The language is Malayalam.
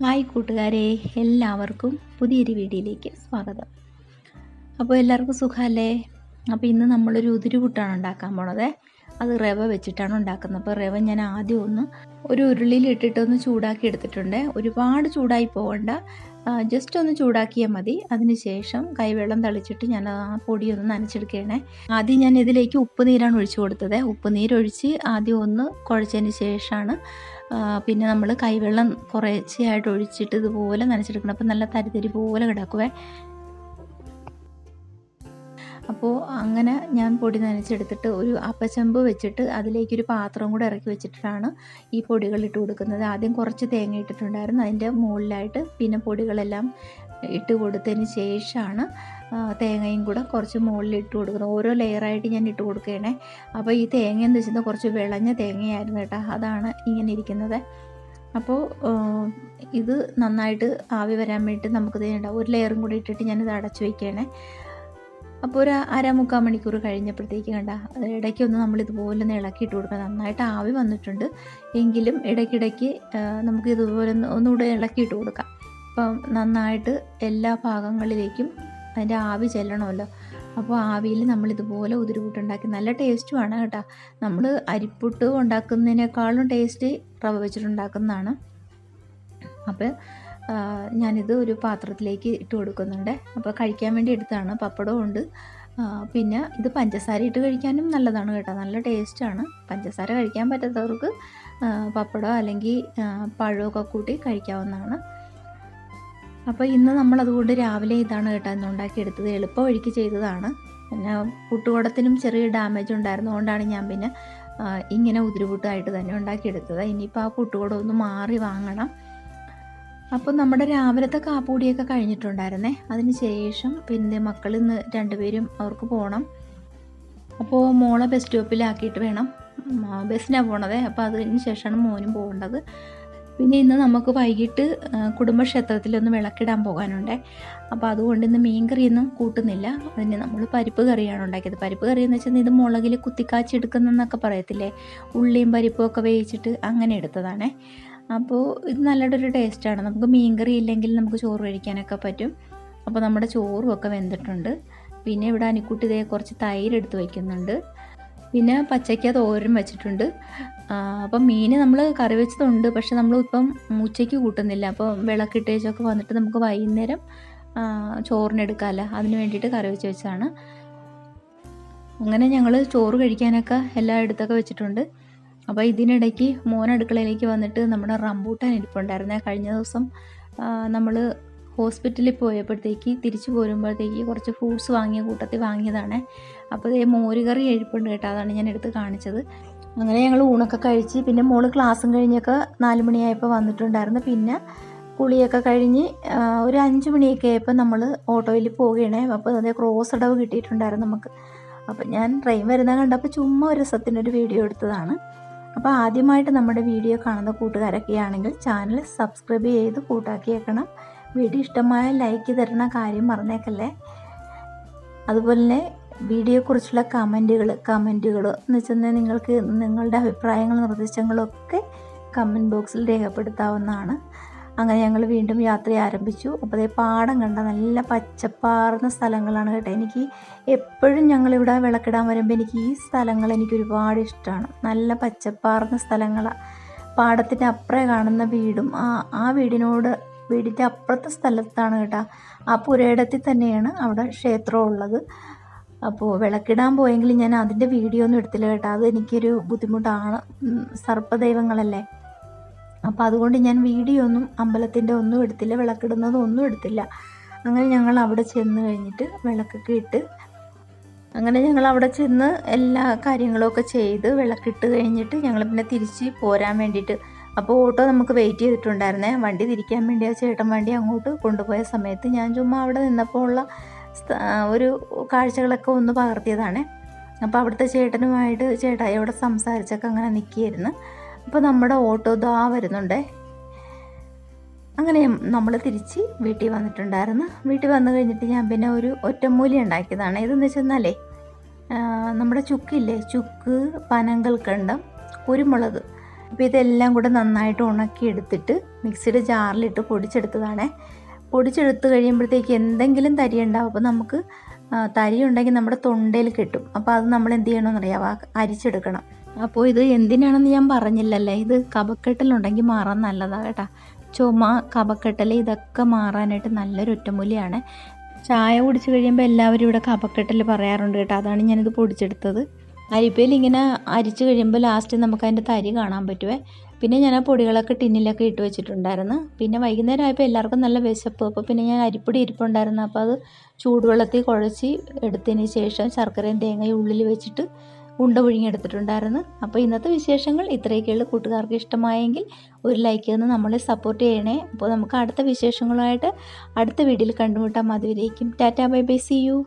ഹായ് കൂട്ടുകാരെ എല്ലാവർക്കും പുതിയൊരു വീഡിയോയിലേക്ക് സ്വാഗതം. അപ്പോൾ എല്ലാവർക്കും സുഖമല്ലേ? അപ്പോൾ ഇന്ന് നമ്മളൊരു ഉതിരുപുട്ടാണ് ഉണ്ടാക്കാൻ പോണത്. അത് റവ വെച്ചിട്ടാണ് ഉണ്ടാക്കുന്നത്. അപ്പോൾ റവ ഞാൻ ആദ്യം ഒന്ന് ഒരു ഒന്ന് ചൂടാക്കി എടുത്തിട്ടുണ്ട്. ഒരുപാട് ചൂടായി പോകണ്ട ജസ്റ്റ് ഒന്ന് ചൂടാക്കിയാൽ മതി. അതിനുശേഷം കൈവെള്ളം തളിച്ചിട്ട് ഞാൻ ആ പൊടി ഒന്ന് നനച്ചെടുക്കുകയാണേ. ആദ്യം ഞാൻ ഇതിലേക്ക് ഉപ്പ് നീരാണ് ഒഴിച്ചു കൊടുത്തത്. ഉപ്പ് നീരൊഴിച്ച് ആദ്യം ഒന്ന് കുഴച്ചതിന് ശേഷമാണ് പിന്നെ നമ്മൾ കൈവെള്ളം കുറേശ്ശെയായിട്ട് ഒഴിച്ചിട്ട് ഇതുപോലെ നനച്ചെടുക്കണം. അപ്പോൾ നല്ല തരിതരി പോലെ കിടക്കുവേ. അപ്പോൾ അങ്ങനെ ഞാൻ പൊടി നനച്ചെടുത്തിട്ട് ഒരു അപ്പച്ചമ്പ് വെച്ചിട്ട് അതിലേക്കൊരു പാത്രം കൂടെ ഇറക്കി വെച്ചിട്ടാണ് ഈ പൊടികൾ ഇട്ട് കൊടുക്കുന്നത്. ആദ്യം കുറച്ച് തേങ്ങ ഇട്ടിട്ടുണ്ടായിരുന്നു. അതിന്റെ മുകളിലായിട്ട് പിന്നെ പൊടികളെല്ലാം ഇട്ട് കൊടുത്തതിന് ശേഷമാണ് തേങ്ങയും കൂടെ കുറച്ച് മുകളിൽ ഇട്ട് കൊടുക്കുന്നത്. ഓരോ ലെയറായിട്ട് ഞാൻ ഇട്ട് കൊടുക്കുകയാണേ. അപ്പോൾ ഈ തേങ്ങ എന്ന് വെച്ചാൽ കുറച്ച് വിളഞ്ഞ തേങ്ങയായിരുന്നു കേട്ടോ. അതാണ് ഇങ്ങനെ ഇരിക്കുന്നത്. അപ്പോൾ ഇത് നന്നായിട്ട് ആവി വരാൻ വേണ്ടി നമുക്ക് ഉണ്ടാവും ഒരു ലെയറും കൂടി ഇട്ടിട്ട് ഞാനിത് അടച്ചു വയ്ക്കുകയാണേ. അപ്പോൾ ഒരു അരമുക്കാൽ മണിക്കൂർ കഴിഞ്ഞപ്പോഴത്തേക്ക് കണ്ട ഇടയ്ക്കൊന്ന് നമ്മൾ ഇതുപോലെ ഒന്ന് ഇളക്കിയിട്ട് കൊടുക്കുക നന്നായിട്ട് ആവി വന്നിട്ടുണ്ട്. എങ്കിലും ഇടയ്ക്കിടയ്ക്ക് നമുക്ക് ഇതുപോലെ ഒന്ന് ഒന്നുകൂടെ ഇളക്കിയിട്ട് കൊടുക്കാം. അപ്പം നന്നായിട്ട് എല്ലാ ഭാഗങ്ങളിലേക്കും അതിന്റെ ആവി ചെല്ലണമല്ലോ. അപ്പോൾ ആവിയിൽ നമ്മൾ ഇതുപോലെ ഉതിരിപുട്ടുണ്ടാക്കി നല്ല ടേസ്റ്റുമാണ് കേട്ടോ. നമ്മൾ അരിപ്പുട്ട് ഉണ്ടാക്കുന്നതിനേക്കാളും ടേസ്റ്റ് റവ വെച്ചിട്ടുണ്ടാക്കുന്നതാണ്. അപ്പോൾ ഞാനിത് ഒരു പാത്രത്തിലേക്ക് ഇട്ട് കൊടുക്കുന്നുണ്ട്. അപ്പോൾ കഴിക്കാൻ വേണ്ടി എടുത്താണ്. പപ്പടവും ഉണ്ട്. പിന്നെ ഇത് പഞ്ചസാര ഇട്ട് കഴിക്കാനും നല്ലതാണ് കേട്ടോ. നല്ല ടേസ്റ്റാണ് പഞ്ചസാര കഴിക്കാൻ പറ്റാത്തവർക്ക് പപ്പടോ അല്ലെങ്കിൽ പഴമൊക്കെ കൂട്ടി കഴിക്കാവുന്നതാണ്. അപ്പോൾ ഇന്ന് നമ്മൾ അതുകൊണ്ട് രാവിലെ ഇതാണ് കേട്ടോ ഇന്ന് ഉണ്ടാക്കിയെടുത്തത്. എളുപ്പ വഴിക്ക് ചെയ്തതാണ്. പിന്നെ പുട്ടുകുടത്തിനും ചെറിയ ഡാമേജ് ഉണ്ടായിരുന്നു അതുകൊണ്ടാണ് ഞാൻ പിന്നെ ഇങ്ങനെ ഉതിരിപൂട്ടായിട്ട് തന്നെ ഉണ്ടാക്കിയെടുത്തത്. ഇനിയിപ്പോൾ ആ പുട്ടുകുടം ഒന്ന് മാറി വാങ്ങണം. അപ്പോൾ നമ്മുടെ രാവിലത്തെ കാപ്പൂടിയൊക്കെ കഴിഞ്ഞിട്ടുണ്ടായിരുന്നേ. അതിന് ശേഷം പിന്നെ മക്കൾ ഇന്ന് രണ്ടുപേരും അവർക്ക് പോകണം അപ്പോൾ മോളെ ബസ് സ്റ്റോപ്പിലാക്കിയിട്ട് വേണം. ബസ്സിനാണ് പോണത്. അപ്പോൾ അതിന് ശേഷമാണ് മോനും പോകേണ്ടത്. പിന്നെ ഇന്ന് നമുക്ക് വൈകിട്ട് കുടുംബക്ഷേത്രത്തിലൊന്ന് വിളക്കിടാൻ പോകാനുണ്ടേ. അപ്പോൾ അതുകൊണ്ട് ഇന്ന് മീൻ കറിയൊന്നും കൂട്ടുന്നില്ല. അതിന് നമ്മൾ പരിപ്പ് കറിയാണ് ഉണ്ടാക്കിയത്. പരിപ്പ് കറി എന്ന് വെച്ചാൽ ഇത് മുളകിൽ കുത്തിക്കാച്ചി പറയത്തില്ലേ? ഉള്ളിയും പരിപ്പും ഒക്കെ വേവിച്ചിട്ട് അങ്ങനെ എടുത്തതാണേ. അപ്പോൾ ഇത് നല്ലൊരു ടേസ്റ്റാണ്. നമുക്ക് മീൻകറി ഇല്ലെങ്കിൽ നമുക്ക് ചോറ് കഴിക്കാനൊക്കെ പറ്റും. അപ്പോൾ നമ്മുടെ ചോറും ഒക്കെ വെന്തിട്ടുണ്ട്. പിന്നെ ഇവിടെ അനിക്കുട്ടി ഇതേ കുറച്ച് തൈര് എടുത്ത് വയ്ക്കുന്നുണ്ട് പിന്നെ പച്ചയ്ക്ക തോരൻ വെച്ചിട്ടുണ്ട്. അപ്പം മീൻ നമ്മൾ കറി വെച്ചതുണ്ട്. പക്ഷെ നമ്മൾ ഇപ്പം ഉച്ചയ്ക്ക് കൂട്ടുന്നില്ല. അപ്പോൾ വിളക്കിട്ടേച്ചൊക്കെ വന്നിട്ട് നമുക്ക് വൈകുന്നേരം ചോറിനെടുക്കാമല്ലോ അതിന് വേണ്ടിയിട്ട് കറി വെച്ച് വെച്ചതാണ്. അങ്ങനെ ഞങ്ങൾ ചോറ് കഴിക്കാനൊക്കെ എല്ലായിടത്തൊക്കെ വെച്ചിട്ടുണ്ട്. അപ്പോൾ ഇതിനിടയ്ക്ക് മോൻ അടുക്കളയിലേക്ക് വന്നിട്ട് നമ്മുടെ റംബൂട്ടാൻ ഇരിപ്പുണ്ടായിരുന്നേ. കഴിഞ്ഞ ദിവസം നമ്മൾ ഹോസ്പിറ്റലിൽ പോയപ്പോഴത്തേക്ക് തിരിച്ചു പോരുമ്പോഴത്തേക്ക് കുറച്ച് ഫ്രൂട്ട്സ് വാങ്ങിയ കൂട്ടത്തിൽ വാങ്ങിയതാണ്. അപ്പോൾ ഇതേ മോരുകറി എഴുപ്പുണ്ട് കേട്ടോ അതാണ് ഞാൻ എടുത്ത് കാണിച്ചത്. അങ്ങനെ ഞങ്ങൾ ഊണൊക്കെ കഴിച്ച് പിന്നെ മോൾ ക്ലാസ്സും കഴിഞ്ഞൊക്കെ നാല് മണിയായപ്പോൾ വന്നിട്ടുണ്ടായിരുന്നു. പിന്നെ കുളിയൊക്കെ കഴിഞ്ഞ് ഒരു അഞ്ച് മണിയൊക്കെ ആയപ്പോൾ നമ്മൾ ഓട്ടോയിൽ പോവുകയാണ് അപ്പോൾ അതേ ക്രോസ് അടവ് കിട്ടിയിട്ടുണ്ടായിരുന്നു നമുക്ക്. അപ്പോൾ ഞാൻ ട്രെയിൻ വരുന്ന കണ്ടപ്പോൾ ചുമ്മാ ഒരു രസത്തിനൊരു വീഡിയോ എടുത്തതാണ്. അപ്പോൾ ആദ്യമായിട്ട് നമ്മുടെ വീഡിയോ കാണുന്ന കൂട്ടുകാരൊക്കെ ആണെങ്കിൽ ചാനൽ സബ്സ്ക്രൈബ് ചെയ്ത് കൂട്ടാക്കിയേക്കണം. വീഡിയോ ഇഷ്ടമായ ലൈക്ക് തരണ കാര്യം മറന്നേക്കല്ലേ? അതുപോലെ തന്നെ വീഡിയോയെക്കുറിച്ചുള്ള കമന്റുകൾ കമന്റുകൾ എന്ന് വെച്ചാൽ നിങ്ങൾക്ക് നിങ്ങളുടെ അഭിപ്രായങ്ങളും നിർദ്ദേശങ്ങളൊക്കെ കമന്റ് ബോക്സിൽ രേഖപ്പെടുത്താവുന്നതാണ്. അങ്ങനെ ഞങ്ങൾ വീണ്ടും യാത്ര ആരംഭിച്ചു. അപ്പോൾ അതേ പാടം കണ്ട നല്ല പച്ചപ്പാർന്ന സ്ഥലങ്ങളാണ് കേട്ടോ. എനിക്ക് എപ്പോഴും ഞങ്ങളിവിടെ വിളക്കിടാൻ വരുമ്പോൾ എനിക്ക് ഈ സ്ഥലങ്ങൾ എനിക്ക് ഒരുപാട് ഇഷ്ടമാണ്. നല്ല പച്ചപ്പാർന്ന സ്ഥലങ്ങളാണ് പാടത്തിന്റെ അപ്പുറേ കാണുന്ന വീടും ആ ആ വീടിനോട് വീടിന്റെ അപ്പുറത്തെ സ്ഥലത്താണ് കേട്ടോ. ആ പുരയിടത്തിൽ തന്നെയാണ് അവിടെ ക്ഷേത്രം ഉള്ളത്. അപ്പോൾ വിളക്കിടാൻ പോയെങ്കിൽ ഞാൻ അതിന്റെ വീഡിയോ ഒന്നും എടുത്തില്ല കേട്ടോ. അത് എനിക്കൊരു ബുദ്ധിമുട്ടാണ്. സർപ്പദൈവങ്ങളല്ലേ? അപ്പോൾ അതുകൊണ്ട് ഞാൻ വീഡിയോ ഒന്നും അമ്പലത്തിന്റെ ഒന്നും എടുത്തില്ല വിളക്കിടുന്നതും ഒന്നും എടുത്തില്ല. അങ്ങനെ ഞങ്ങൾ അവിടെ ചെന്ന് കഴിഞ്ഞിട്ട് വിളക്കൊക്കെ ഇട്ട് അങ്ങനെ ഞങ്ങൾ അവിടെ ചെന്ന് എല്ലാ കാര്യങ്ങളൊക്കെ ചെയ്ത് വിളക്കിട്ട് കഴിഞ്ഞിട്ട് ഞങ്ങൾ പിന്നെ തിരിച്ച് പോരാൻ വേണ്ടിയിട്ട് അപ്പോൾ ഓട്ടോ നമുക്ക് വെയിറ്റ് ചെയ്തിട്ടുണ്ടായിരുന്നേ. വണ്ടി തിരിക്കാൻ വേണ്ടി ആ ചേട്ടൻ വണ്ടി അങ്ങോട്ട് കൊണ്ടുപോയ സമയത്ത് ഞാൻ ചുമ്മാ അവിടെ നിന്നപ്പോൾ ഉള്ള ഒരു കാഴ്ചകളൊക്കെ ഒന്ന് പകർത്തിയതാണേ. അപ്പോൾ അവിടുത്തെ ചേട്ടനുമായിട്ട് ചേട്ടായിയോടെ സംസാരിച്ചൊക്കെ അങ്ങനെ നിൽക്കുകയായിരുന്നു അപ്പോൾ നമ്മുടെ ഓട്ടോ ദാ വരുന്നുണ്ടേ. അങ്ങനെ നമ്മൾ തിരിച്ച് വീട്ടിൽ വന്നിട്ടുണ്ടായിരുന്നു. വീട്ടിൽ വന്നു കഴിഞ്ഞിട്ട് ഞാൻ പിന്നെ ഒരു ഒറ്റമൂലി ഉണ്ടാക്കിയതാണ്. ഇതെന്ന് വെച്ചെന്നാലേ നമ്മുടെ ചുക്കില്ലേ? ചുക്ക് പനങ്കൽക്കണ്ടം കുരുമുളക്. അപ്പോൾ ഇതെല്ലാം കൂടെ നന്നായിട്ട് ഉണക്കി എടുത്തിട്ട് മിക്സിയുടെ ജാറിലിട്ട് പൊടിച്ചെടുത്തതാണേ. പൊടിച്ചെടുത്ത് കഴിയുമ്പോഴത്തേക്ക് എന്തെങ്കിലും തരി ഉണ്ടാവും അപ്പോൾ നമുക്ക് തരി ഉണ്ടെങ്കിൽ നമ്മുടെ തൊണ്ടയിൽ കിട്ടും. അപ്പോൾ അത് നമ്മൾ എന്ത് ചെയ്യണമെന്ന് അറിയാമോ അരിച്ചെടുക്കണം. അപ്പോൾ ഇത് എന്തിനാണെന്ന് ഞാൻ പറഞ്ഞില്ലല്ലേ? ഇത് കപക്കെട്ടലുണ്ടെങ്കിൽ മാറാൻ നല്ലതാണ് കേട്ടോ. ചുമ കപക്കെട്ടൽ ഇതൊക്കെ മാറാനായിട്ട് നല്ലൊരു ഒറ്റമൂലിയാണ്. ചായ കുടിച്ച് കഴിയുമ്പോൾ എല്ലാവരും ഇവിടെ കപക്കെട്ടൽ പറയാറുണ്ട് കേട്ടോ. അതാണ് ഞാനിത് പൊടിച്ചെടുത്തത്. അരിപ്പയിൽ ഇങ്ങനെ അരിച്ച് കഴിയുമ്പോൾ ലാസ്റ്റ് നമുക്ക് അതിന്റെ തരി കാണാൻ പറ്റുമേ പിന്നെ ഞാൻ ആ പൊടികളൊക്കെ ടിന്നിലൊക്കെ ഇട്ട് വെച്ചിട്ടുണ്ടായിരുന്നു. പിന്നെ വൈകുന്നേരം ആയപ്പോൾ എല്ലാവർക്കും നല്ല വിശപ്പ്. അപ്പോൾ പിന്നെ ഞാൻ അരിപ്പൊടി ഇരിപ്പുണ്ടായിരുന്നു. അപ്പോൾ അത് ചൂടുവെള്ളത്തിൽ കുഴച്ച് എടുത്തതിന് ശേഷം ശർക്കരയും തേങ്ങയും ഉള്ളിൽ വെച്ചിട്ട് ഉണ്ട പുഴുങ്ങിയെടുത്തിട്ടുണ്ടായിരുന്നു അപ്പോൾ ഇന്നത്തെ വിശേഷങ്ങൾ ഇത്രയൊക്കെയുള്ളൂ കൂട്ടുകാർക്ക് ഇഷ്ടമായെങ്കിൽ ഒരു ലൈക്ക് തന്ന് നമ്മളെ സപ്പോർട്ട് ചെയ്യണേ. അപ്പോൾ നമുക്ക് അടുത്ത വിശേഷങ്ങളുമായിട്ട് അടുത്ത വീഡിയോയിൽ കണ്ടുമുട്ടാം. അതുവരേക്കും tata bye bye see you